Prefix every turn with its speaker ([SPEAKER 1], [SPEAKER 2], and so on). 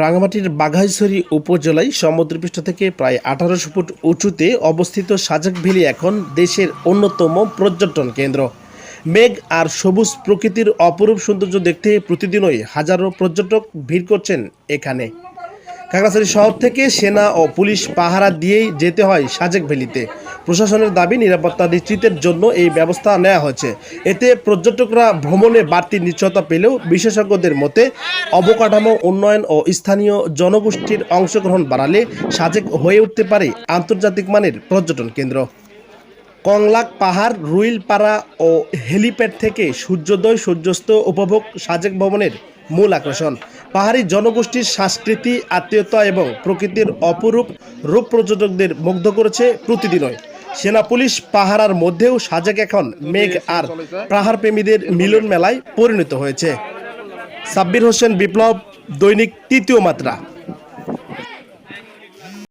[SPEAKER 1] রাঙামাটির বাঘাইছড়ি উপজেলায় সমুদ্রপৃষ্ঠ থেকে প্রায় আঠারোশো ফুট উঁচুতে অবস্থিত সাজেক ভ্যালি এখন দেশের অন্যতম পর্যটন কেন্দ্র। মেঘ আর সবুজ প্রকৃতির অপরূপ সৌন্দর্য দেখতে প্রতিদিনই হাজারো পর্যটক ভিড় করছেন এখানে। খাগড়াছড়ি শহর থেকে সেনা ও পুলিশ পাহারা দিয়েই যেতে হয় সাজেক ভ্যালিতে। প্রশাসনের দাবি নিরাপত্তা নিশ্চিতের জন্য এই ব্যবস্থা নেওয়া হয়েছে। এতে পর্যটকরা ভ্রমণে বাড়তি নিশ্চয়তা পেলেও বিশেষজ্ঞদের মতে অবকাঠামো, উন্নয়ন ও স্থানীয় জনগোষ্ঠীর অংশগ্রহণ বাড়ালে সাজেক হয়ে উঠতে পারে আন্তর্জাতিক মানের পর্যটন কেন্দ্র। কংলাক পাহাড়, রুইলপাড়া ও হেলিপ্যাড থেকে সূর্যোদয় সূর্যাস্ত উপভোগ সাজেক ভবনের মূল আকর্ষণ। পাহাড়ি জনগোষ্ঠীর সংস্কৃতি আত্মীয়তা এবং প্রকৃতির অপরূপ রূপ পর্যটকদের মুগ্ধ করেছে প্রতিদিনই। সেনা পুলিশ পাহারার মধ্যেও সাজেক এখন মেঘ আর পাহাড় প্রেমীদের মিলন মেলায় পরিণত হয়েছে। সাব্বির হোসেন বিপ্লব, দৈনিক তৃতীয় মাত্রা।